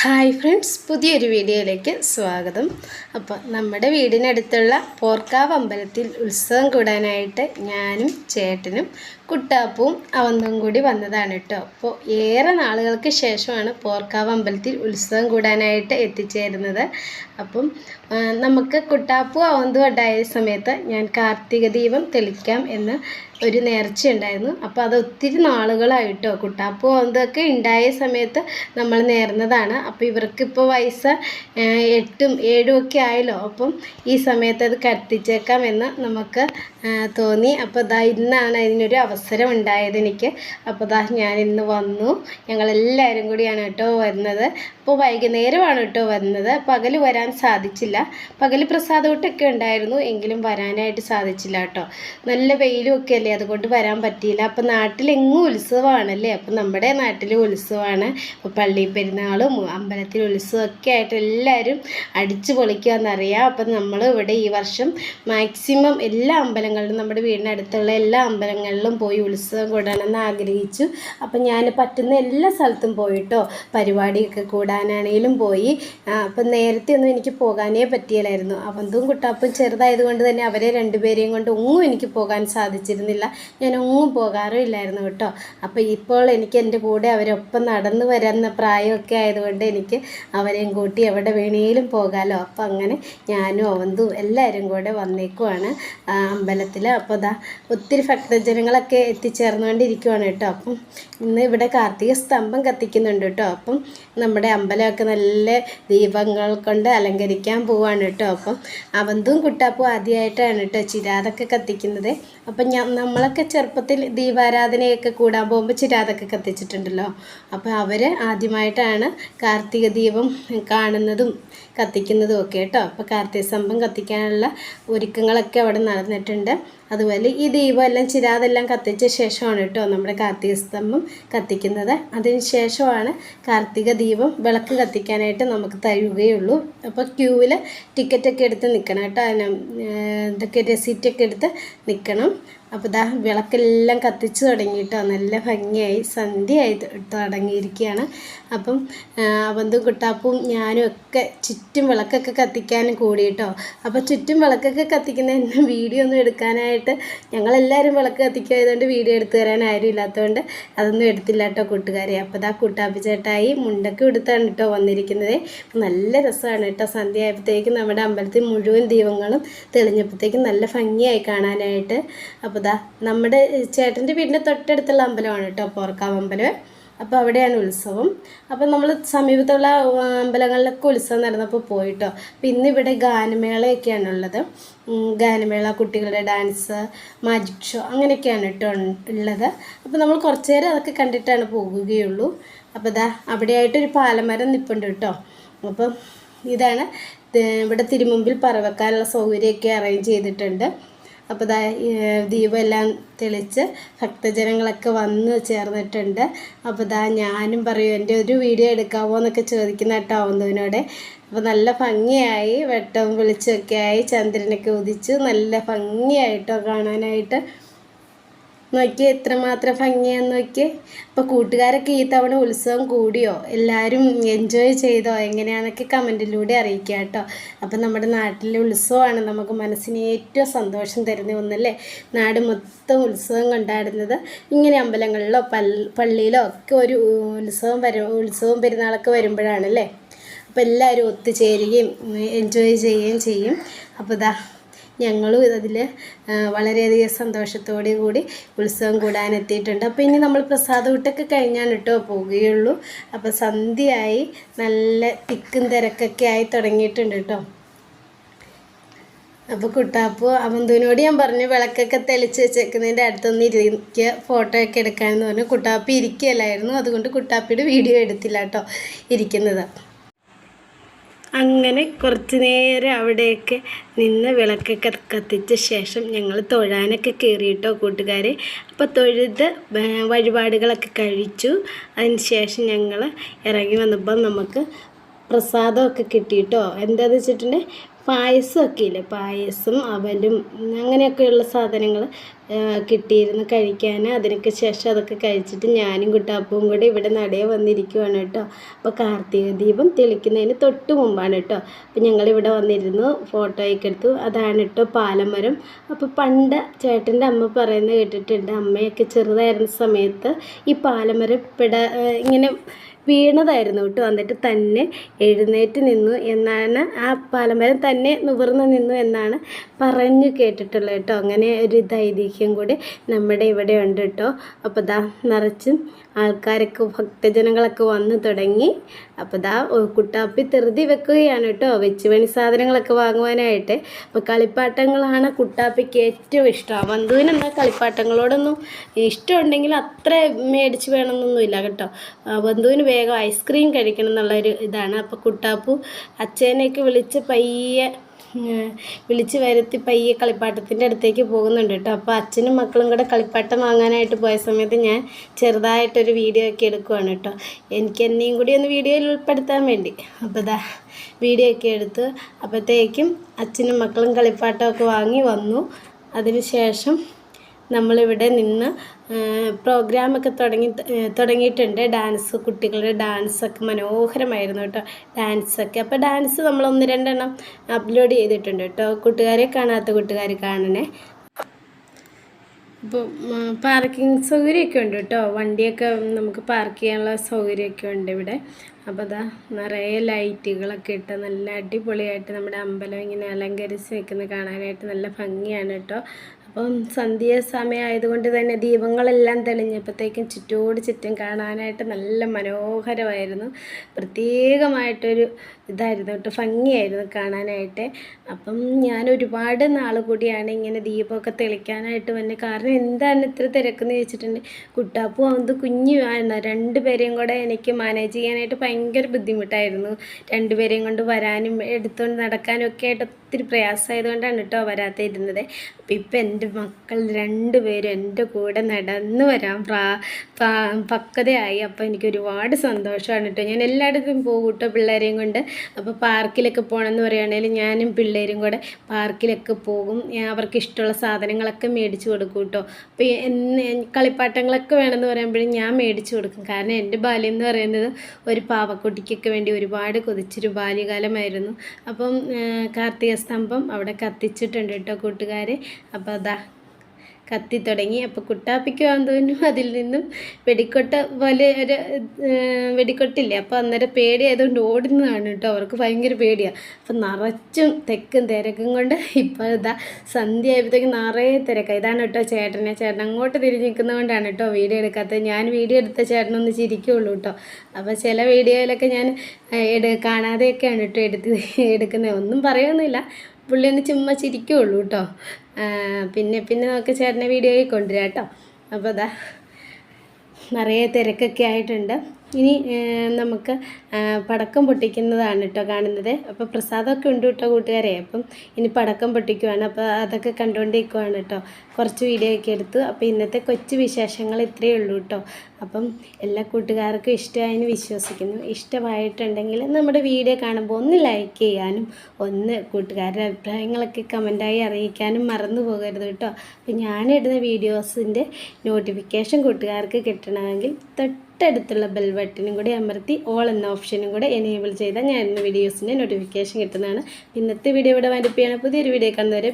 Hi friends പുതിയൊരു വീഡിയോയിലേക്ക് സ്വാഗതം. അപ്പോൾ നമ്മുടെ വീടിനടുത്തുള്ള പോർക്കാവ് അമ്പലത്തിൽ ഉത്സവം കൂടാനായിട്ട് ഞാനും ചേട്ടനും കുട്ടാപ്പും അവന്തും കൂടി വന്നതാണ് കേട്ടോ. അപ്പോൾ ഏറെ നാളുകൾക്ക് ശേഷമാണ് പോർക്കാവ് അമ്പലത്തിൽ ഉത്സവം കൂടാനായിട്ട് എത്തിച്ചേരുന്നത്. അപ്പം നമുക്ക് കുട്ടാപ്പു അവന്തും ഉണ്ടായ സമയത്ത് ഞാൻ കാർത്തിക ദീപം തെളിക്കാം എന്ന് ഒരു നേർച്ച ഉണ്ടായിരുന്നു. അപ്പോൾ അത് ഒത്തിരി നാളുകളായിട്ടോ. കുട്ടാപ്പു അവന്തൊക്കെ ഉണ്ടായ സമയത്ത് നമ്മൾ നേർന്നതാണ്. അപ്പോൾ ഇവർക്കിപ്പോൾ വയസ്സ് എട്ടും ഏഴും ഒക്കെ ആയല്ലോ. അപ്പം ഈ സമയത്ത് അത് കത്തിച്ചേക്കാം എന്ന് നമുക്ക് തോന്നി. അപ്പോൾ ഇന്നാണ് അതിനൊരു അവസരം ഉണ്ടായത് എനിക്ക് അപ്പോൾ ദാ ഞാൻ ഇന്ന് വന്നു. ഞങ്ങളെല്ലാവരും കൂടിയാണ് കേട്ടോ വരുന്നത്. അപ്പോൾ വൈകുന്നേരമാണ് കേട്ടോ വരുന്നത്. പകൽ വരാൻ സാധിച്ചില്ല. പകൽ പ്രസാദൂട്ടൊക്കെ ഉണ്ടായിരുന്നു. എങ്കിലും വരാനായിട്ട് സാധിച്ചില്ല കേട്ടോ. നല്ല വെയിലും ഒക്കെ അല്ലേ? അതുകൊണ്ട് വരാൻ പറ്റിയില്ല. അപ്പോൾ നാട്ടിലെങ്ങും ഉത്സവമാണല്ലേ? അപ്പോൾ നമ്മുടെ നാട്ടിൽ ഉത്സവമാണ്. അപ്പോൾ പള്ളി പെരുന്നാളും അമ്പലത്തിൽ ഉത്സവമൊക്കെ ആയിട്ട് എല്ലാവരും അടിച്ചു പൊളിക്കുകയെന്നറിയാം അപ്പം നമ്മൾ ഇവിടെ ഈ വർഷം മാക്സിമം എല്ലാ അമ്പലങ്ങളിലും നമ്മുടെ വീടിനടുത്തുള്ള എല്ലാ അമ്പലങ്ങളിലും ഉത്സവം കൂടണമെന്ന് ആഗ്രഹിച്ചു. അപ്പം ഞാൻ പറ്റുന്ന എല്ലാ സ്ഥലത്തും പോയിട്ടോ പരിപാടിയൊക്കെ കൂടാനാണെങ്കിലും പോയി. അപ്പം നേരത്തെ ഒന്നും എനിക്ക് പോകാനേ പറ്റിയില്ലായിരുന്നു. അവന്തും കുട്ടാപ്പും ചെറുതായതുകൊണ്ട് തന്നെ അവരെ രണ്ടുപേരെയും കൊണ്ട് ഒന്നും എനിക്ക് പോകാൻ സാധിച്ചിരുന്നില്ല. ഞാൻ ഒന്നും പോകാറും ഇല്ലായിരുന്നു കേട്ടോ. അപ്പോൾ ഇപ്പോൾ എനിക്ക് എന്റെ കൂടെ അവരൊപ്പം നടന്നു വരുന്ന പ്രായമൊക്കെ ആയതുകൊണ്ട് എനിക്ക് അവരെയും കൂട്ടി എവിടെ വേണേലും പോകാമല്ലോ അപ്പം അങ്ങനെ ഞാനും അവന്തും എല്ലാവരും കൂടെ വന്നേക്കുവാണ് അമ്പലത്തിൽ അപ്പോൾ ദാ ഒത്തിരി ഭക്തജനങ്ങളൊക്കെ എത്തിച്ചേർന്നുകൊണ്ടിരിക്കുവാണ് കേട്ടോ. അപ്പം ഇന്ന് ഇവിടെ കാർത്തിക സ്തംഭം കത്തിക്കുന്നുണ്ട് കേട്ടോ. അപ്പം നമ്മുടെ അമ്പലമൊക്കെ നല്ല ദീപങ്ങൾ കൊണ്ട് അലങ്കരിക്കാൻ പോവാണ് കേട്ടോ. അപ്പം അവന്തും കുട്ടാപ്പും ആദ്യമായിട്ടാണ് കേട്ടോ ചിരാതൊക്കെ കത്തിക്കുന്നത്. അപ്പം ഞാൻ നമ്മളൊക്കെ ചെറുപ്പത്തിൽ ദീപാരാധനയൊക്കെ കൂടാൻ പോകുമ്പോൾ ചിരാതൊക്കെ കത്തിച്ചിട്ടുണ്ടല്ലോ. അപ്പോൾ അവർ ആദ്യമായിട്ടാണ് കാർത്തിക ദീപം കാണുന്നതും കത്തിക്കുന്നതും ഒക്കെ കേട്ടോ. അപ്പോൾ കാർത്തിക സ്തംഭം കത്തിക്കാനുള്ള ഒരുക്കങ്ങളൊക്കെ അവിടെ നടന്നിട്ടുണ്ട്. അതുപോലെ ഈ ദീപം എല്ലാം ചിരാതെല്ലാം കത്തിച്ച ശേഷമാണ് കേട്ടോ നമ്മുടെ കാർത്തിക സ്തംഭം കത്തിക്കുന്നത്. അതിന് ശേഷമാണ് കാർത്തിക ദീപം വിളക്ക് കത്തിക്കാനായിട്ട് നമുക്ക് തരുകയുള്ളൂ. അപ്പോൾ ക്യൂവിൽ ടിക്കറ്റൊക്കെ എടുത്ത് നിൽക്കണം കേട്ടോ. ഇതൊക്കെ രസീറ്റൊക്കെ എടുത്ത് നിൽക്കണം അപ്പോൾ ഇതാ വിളക്കെല്ലാം കത്തിച്ച് തുടങ്ങിയിട്ടോ. നല്ല ഭംഗിയായി സന്ധ്യയായി തുടങ്ങിയിരിക്കുകയാണ്. അപ്പം അവന്തും കുട്ടാപ്പും ഞാനും ഒക്കെ ചുറ്റും വിളക്കൊക്കെ കത്തിക്കാനും കൂടി കേട്ടോ അപ്പോൾ ചുറ്റും വിളക്കൊക്കെ കത്തിക്കുന്ന വീഡിയോ ഒന്നും എടുക്കാനായിട്ട് ഞങ്ങളെല്ലാവരും വിളക്ക് കത്തിക്കായതുകൊണ്ട് വീഡിയോ എടുത്തു തരാൻ ആരും ഇല്ലാത്തതുകൊണ്ട് അതൊന്നും എടുത്തില്ല കേട്ടോ കൂട്ടുകാരെ. അപ്പോൾ ഇതാ കുട്ടാപ്പി ചേട്ടായി മുണ്ടൊക്കെ എടുത്താണ് കേട്ടോ വന്നിരിക്കുന്നത്. നല്ല രസമാണ് കേട്ടോ സന്ധ്യ ആയപ്പോഴത്തേക്കും നമ്മുടെ അമ്പലത്തിൽ മുഴുവൻ ദീപങ്ങളും തെളിഞ്ഞപ്പോഴത്തേക്കും നല്ല ഭംഗിയായി കാണാനായിട്ട്. അപ്പോൾ ദാ നമ്മുടെ ചേട്ടന്റെ വീടിന്റെ തൊട്ടടുത്തുള്ള അമ്പലമാണ് കേട്ടോ പോർക്കാവ് അമ്പലം. അപ്പോൾ അവിടെയാണ് ഉത്സവം. അപ്പോൾ നമ്മൾ സമീപത്തുള്ള അമ്പലങ്ങളിലൊക്കെ ഉത്സവം നടന്നപ്പോൾ പോയിട്ടോ. അപ്പോൾ ഇന്നിവിടെ ഗാനമേളയൊക്കെയാണ് ഉള്ളത് ഗാനമേള കുട്ടികളുടെ ഡാൻസ് മാജിക് ഷോ അങ്ങനെയൊക്കെയാണ് കേട്ടോ ഉള്ളത്. അപ്പോൾ നമ്മൾ കുറച്ച് നേരം അതൊക്കെ കണ്ടിട്ടാണ് പോകുകയുള്ളൂ. അപ്പോൾ ഇതാ അവിടെയായിട്ടൊരു പാലമരം നിൽപ്പുണ്ട് കേട്ടോ. അപ്പം ഇതാണ് ഇവിടെ തിരുമുമ്പിൽ പറവെക്കാനുള്ള സൗകര്യമൊക്കെ അറേഞ്ച് ചെയ്തിട്ടുണ്ട്. അപ്പോൾ ദാ ഈ, ദീപം എല്ലാം തെളിച്ച് ഭക്തജനങ്ങളൊക്കെ വന്ന് ചേർന്നിട്ടുണ്ട്. അപ്പോൾ ദാ ഞാനും പറയും എന്റെ ഒരു വീഡിയോ എടുക്കാമോ എന്നൊക്കെ ചോദിക്കുന്ന കേട്ടോ അപ്പോൾ നല്ല ഭംഗിയായി വെട്ടവും വെളിച്ചമൊക്കെ ആയി ചന്ദ്രനൊക്കെ ഉദിച്ച്. നല്ല ഭംഗിയായിട്ടോ കാണാനായിട്ട്. നോക്കി എത്രമാത്രം ഭംഗിയാന്ന് നോക്കി അപ്പോൾ കൂട്ടുകാരൊക്കെ ഈ തവണ ഉത്സവം കൂടിയോ? എല്ലാവരും എൻജോയ് ചെയ്തോ? എങ്ങനെയാണെന്നൊക്കെ കമന്റിലൂടെ അറിയിക്കുക കേട്ടോ. അപ്പോൾ നമ്മുടെ നാട്ടിലെ ഉത്സവമാണ് നമുക്ക് മനസ്സിന് ഏറ്റവും സന്തോഷം തരുന്ന ഒന്നല്ലേ? നാട് മൊത്തം ഉത്സവം കൊണ്ടാടുന്നത്. ഇങ്ങനെ അമ്പലങ്ങളിലോ പള്ളിയിലോ ഒക്കെ ഒരു ഉത്സവം വരും ഉത്സവം പെരുന്നാളൊക്കെ വരുമ്പോഴാണല്ലേ? അപ്പോൾ എല്ലാവരും ഒത്തുചേരുകയും എൻജോയ് ചെയ്യുകയും ചെയ്യും. അപ്പോൾ ഇതാ ഞങ്ങളും അതിൽ വളരെയധികം സന്തോഷത്തോടെയും കൂടി ഉത്സവം കൂടാനെത്തിയിട്ടുണ്ട്. അപ്പോൾ ഇനി നമ്മൾ പ്രസാദൂട്ടൊക്കെ കഴിഞ്ഞാണ് കേട്ടോ പോവുകയുള്ളൂ. അപ്പോൾ സന്ധ്യയായി നല്ല തിക്കും തിരക്കൊക്കെ ആയി തുടങ്ങിയിട്ടുണ്ട് കേട്ടോ. അപ്പോൾ കുട്ടാപ്പു അവന്തുവിനോട് ഞാൻ പറഞ്ഞു വിളക്കൊക്കെ തെളിച്ച് വെച്ചേക്കുന്നതിന്റെ അടുത്തൊന്ന് ഇരിക്കുക ഫോട്ടോ ഒക്കെ എടുക്കാമെന്ന് പറഞ്ഞു. കുട്ടാപ്പി ഇരിക്കുകയല്ലായിരുന്നു അതുകൊണ്ട് കുട്ടാപ്പിയുടെ വീഡിയോ എടുത്തില്ല കേട്ടോ ഇരിക്കുന്നത്. അങ്ങനെ കുറച്ച് നേരം അവിടെയൊക്കെ നിന്ന് വിളക്കൊക്കെ കത്തിച്ച ശേഷം ഞങ്ങൾ തൊഴാനൊക്കെ കയറിയിട്ടോ കൂട്ടുകാരെ. അപ്പോൾ തൊഴുത് വഴിപാടുകളൊക്കെ കഴിച്ചു. അതിന് ശേഷം ഞങ്ങൾ ഇറങ്ങി വന്നപ്പോൾ നമുക്ക് പ്രസാദമൊക്കെ കിട്ടിയിട്ടോ? എന്താണെന്ന് വെച്ചിട്ടുണ്ടെങ്കിൽ പായസമൊക്കെ ഇല്ലേ പായസം അവലും അങ്ങനെയൊക്കെയുള്ള സാധനങ്ങൾ കിട്ടിയിരുന്നു കഴിക്കാൻ അതിനൊക്കെ ശേഷം അതൊക്കെ കഴിച്ചിട്ട് ഞാനും കുട്ടാപ്പവും കൂടെ ഇവിടെ നടയെ വന്നിരിക്കുവാണ് കേട്ടോ. അപ്പോൾ കാർത്തിക ദീപം തെളിക്കുന്നതിന് തൊട്ട് മുമ്പാണ് കേട്ടോ. അപ്പോൾ ഞങ്ങളിവിടെ വന്നിരുന്നു ഫോട്ടോയൊക്കെ എടുത്തു. അതാണ് കേട്ടോ പാലമരം. അപ്പോൾ പണ്ട് ചേട്ടന്റെ അമ്മ പറയുന്നത് കേട്ടിട്ടുണ്ട് അമ്മയൊക്കെ ചെറുതായിരുന്ന സമയത്ത് ഈ പാലമരം ഇങ്ങനെ വീണതായിരുന്നു. കേട്ടോ വന്നിട്ട് തന്നെ എഴുന്നേറ്റ് നിന്നു എന്നാണ് ആ പാലമരം തന്നെ നിവർന്ന് നിന്നു എന്നാണ് പറഞ്ഞു കേട്ടിട്ടുള്ളത് കേട്ടോ. അങ്ങനെ ഒരു ഐതിഹ്യം കൂടി നമ്മുടെ ഇവിടെ ഉണ്ട് കേട്ടോ. അപ്പോൾ ദാ നിറച്ചും ആൾക്കാരൊക്കെ ഭക്തജനങ്ങളൊക്കെ വന്നു തുടങ്ങി. അപ്പോൾ ദാ കുട്ടാപ്പി തെറുതി വെക്കുകയാണ് കേട്ടോ. വെച്ചുപണി സാധനങ്ങളൊക്കെ വാങ്ങുവാനായിട്ട്. അപ്പോൾ കളിപ്പാട്ടങ്ങളാണ് കുട്ടാപ്പിക്ക് ഏറ്റവും ഇഷ്ടം. ബന്ധുവിനെന്നാൽ കളിപ്പാട്ടങ്ങളോടൊന്നും ഇഷ്ടമുണ്ടെങ്കിൽ അത്ര മേടിച്ച് വേണമെന്നൊന്നുമില്ല കേട്ടോ. ബന്ധുവിന് വേഗം ഐസ്ക്രീം കഴിക്കണം എന്നുള്ളൊരു ഇതാണ്. അപ്പോൾ കുട്ടാപ്പു അച്ഛനെയൊക്കെ വിളിച്ച് പയ്യെ വിളിച്ച് വരുത്തി പയ്യെ കളിപ്പാട്ടത്തിന്റെ അടുത്തേക്ക് പോകുന്നുണ്ട് കേട്ടോ. അപ്പോൾ അച്ഛനും മക്കളും കൂടെ കളിപ്പാട്ടം വാങ്ങാനായിട്ട് പോയ സമയത്ത് ഞാൻ ചെറുതായിട്ടൊരു വീഡിയോ ഒക്കെ എടുക്കുവാണ് കേട്ടോ. എനിക്ക് എന്നെയും കൂടി ഒന്ന് വീഡിയോയിൽ ഉൾപ്പെടുത്താൻ വേണ്ടി. അപ്പോൾ ഇതാ വീഡിയോ ഒക്കെ എടുത്ത്. അപ്പോഴത്തേക്കും അച്ഛനും മക്കളും കളിപ്പാട്ടമൊക്കെ വാങ്ങി വന്നു. അതിന് ശേഷം നമ്മളിവിടെ നിന്ന് പ്രോഗ്രാമൊക്കെ തുടങ്ങി തുടങ്ങിയിട്ടുണ്ട്. ഡാൻസ് കുട്ടികളുടെ ഡാൻസൊക്കെ മനോഹരമായിരുന്നു കേട്ടോ. ഡാൻസൊക്കെ. അപ്പോൾ ഡാൻസ് നമ്മൾ ഒന്ന് രണ്ടെണ്ണം അപ്ലോഡ് ചെയ്തിട്ടുണ്ട് കേട്ടോ. കൂട്ടുകാരെ കാണാത്ത കൂട്ടുകാർ കാണണേ. ഇപ്പോൾ പാർക്കിംഗ് സൗകര്യമൊക്കെ ഉണ്ട് കേട്ടോ. വണ്ടിയൊക്കെ നമുക്ക് പാർക്ക് ചെയ്യാനുള്ള സൗകര്യമൊക്കെ ഉണ്ട് ഇവിടെ. അപ്പോൾ അതാ നിറയെ ലൈറ്റുകളൊക്കെ ഇട്ട് നല്ല അടിപൊളിയായിട്ട് നമ്മുടെ അമ്പലം ഇങ്ങനെ അലങ്കരിച്ച് വെക്കുന്നത് കാണാനായിട്ട് നല്ല ഭംഗിയാണ് കേട്ടോ. അപ്പം സന്ധ്യ ആയതുകൊണ്ട് തന്നെ ദീപങ്ങളെല്ലാം തെളിഞ്ഞപ്പോഴത്തേക്കും ചുറ്റോട് ചുറ്റും കാണാനായിട്ട് നല്ല മനോഹരമായിരുന്നു. പ്രത്യേകമായിട്ടൊരു ഇതായിരുന്നു കേട്ടോ ഭംഗിയായിരുന്നു കാണാനായിട്ട്. അപ്പം ഞാൻ ഒരുപാട് നാൾ കൂടിയാണ് ഇങ്ങനെ ദീപമൊക്കെ തെളിക്കാനായിട്ട് വന്നത് കാരണം എന്താണ് ഇത്ര തിരക്കെന്ന് ചോദിച്ചിട്ടുണ്ട്. കുട്ടാപ്പു അത് കുഞ്ഞു ആണ് രണ്ടുപേരെയും കൂടെ എനിക്ക് മാനേജ് ചെയ്യാനായിട്ട് ഭയങ്കര ബുദ്ധിമുട്ടായിരുന്നു. രണ്ടുപേരെയും കൊണ്ട് വരാനും എടുത്തുകൊണ്ട് നടക്കാനും ഒക്കെ ആയിട്ട് ഒത്തിരി പ്രയാസമായതുകൊണ്ടാണ് കേട്ടോ ഇരുന്നത്. അപ്പം ഇപ്പം എന്റെ മക്കൾ രണ്ടുപേരും എന്റെ കൂടെ നടന്നു വരാൻ പ്രാ പക്വതയായി. അപ്പോൾ എനിക്ക് ഒരുപാട് സന്തോഷമാണ് കേട്ടോ. ഞാൻ എല്ലായിടത്തും പോകും കേട്ടോ പിള്ളേരെയും കൊണ്ട്. അപ്പോൾ പാർക്കിലൊക്കെ പോകണമെന്ന് പറയുകയാണെങ്കിൽ ഞാനും പിള്ളേരും കൂടെ പാർക്കിലൊക്കെ പോകും. അവർക്ക് ഇഷ്ടമുള്ള സാധനങ്ങളൊക്കെ മേടിച്ചു കൊടുക്കും കേട്ടോ. അപ്പോൾ എന്ന് കളിപ്പാട്ടങ്ങളൊക്കെ വേണമെന്ന് പറയുമ്പോഴും ഞാൻ മേടിച്ചു കൊടുക്കും. കാരണം എന്റെ ബാല്യം എന്ന് പറയുന്നത് ഒരു പാവക്കുട്ടിക്കൊക്കെ വേണ്ടി ഒരുപാട് കൊതിച്ചൊരു ബാല്യകാലമായിരുന്നു. അപ്പം കാർത്തിക സ്തംഭം അവിടെ കത്തിച്ചിട്ടുണ്ട് കേട്ടോ കൂട്ടുകാർ അപ്പോൾ അതാ കത്തി തുടങ്ങി. അപ്പോൾ കുട്ടാപ്പിക്ക് തോന്നുന്നു അതിൽ നിന്നും വെടിക്കൊട്ട പോലെ ഒരു വെടിക്കൊട്ടില്ലേ? അപ്പോൾ അന്നേരം പേടിയായതുകൊണ്ട് ഓടുന്നതാണ് കേട്ടോ. അവർക്ക് ഭയങ്കര പേടിയാണ് അപ്പം നിറച്ചും തെക്കും തിരക്കും കൊണ്ട് ഇപ്പോൾ ഇതാ സന്ധ്യ ആയപ്പോഴത്തേക്ക് നിറയെ തിരക്കാണ് ഇതാണ് കേട്ടോ ചേട്ടനെ. ചേട്ടൻ അങ്ങോട്ട് തിരിഞ്ഞ് നിൽക്കുന്നതുകൊണ്ടാണ് കേട്ടോ വീഡിയോ എടുക്കാത്തത്. ഞാൻ വീഡിയോ എടുത്ത ചേട്ടനൊന്ന് ചിരിക്കുള്ളൂ കേട്ടോ. അപ്പോൾ ചില വീഡിയോയിലൊക്കെ ഞാൻ കാണാതെയൊക്കെയാണ് കേട്ടോ എടുത്ത് എടുക്കുന്നത്. ഒന്നും പറയുന്നില്ല പുള്ളി ഒന്ന് ചുമ്മാ ചിരിക്കുള്ളൂ കേട്ടോ. പിന്നെ പിന്നെ നമുക്ക് ചേട്ടനെ വീഡിയോയിൽ കൊണ്ടുവരാം കേട്ടോ. അപ്പോൾ അതാ നിറയെ തിരക്കൊക്കെ ആയിട്ടുണ്ട്. ഇനി നമുക്ക് പടക്കം പൊട്ടിക്കുന്നതാണ് കേട്ടോ കാണുന്നത്. അപ്പോൾ പ്രസാദമൊക്കെ ഉണ്ട് കേട്ടോ കൂട്ടുകാരെ. അപ്പം ഇനി പടക്കം പൊട്ടിക്കുവാണ്. അപ്പോൾ അതൊക്കെ കണ്ടുകൊണ്ടിരിക്കുവാണ് കേട്ടോ കുറച്ച് വീഡിയോ ഒക്കെ എടുത്തു. അപ്പോൾ ഇന്നത്തെ കൊച്ചു വിശേഷങ്ങൾ ഇത്രയേ ഉള്ളൂ കേട്ടോ അപ്പം എല്ലാ കൂട്ടുകാർക്കും ഇഷ്ടമായെന്ന് വിശ്വസിക്കുന്നു. ഇഷ്ടമായിട്ടുണ്ടെങ്കിൽ നമ്മുടെ വീഡിയോ കാണുമ്പോൾ ഒന്ന് ലൈക്ക് ചെയ്യാനും ഒന്ന് കൂട്ടുകാരുടെ അഭിപ്രായങ്ങളൊക്കെ കമന്റായി അറിയിക്കാനും മറന്നു പോകരുത് കേട്ടോ അപ്പം ഞാനിടുന്ന വീഡിയോസിന്റെ നോട്ടിഫിക്കേഷൻ കൂട്ടുകാർക്ക് കിട്ടണമെങ്കിൽ തൊട്ട് തൊട്ടടുത്തുള്ള ബെൽ ബട്ടനും കൂടി അമർത്തി ഓൾ എന്ന ഓപ്ഷനും കൂടെ എനേബിൾ ചെയ്താൽ ഞാൻ ഇന്ന് വീഡിയോസിന്റെ നോട്ടിഫിക്കേഷൻ കിട്ടുന്നതാണ്. ഇന്നത്തെ വീഡിയോ ഇവിടെ വരപ്പിയാണ് പുതിയൊരു വീഡിയോ കാണുന്നവരെ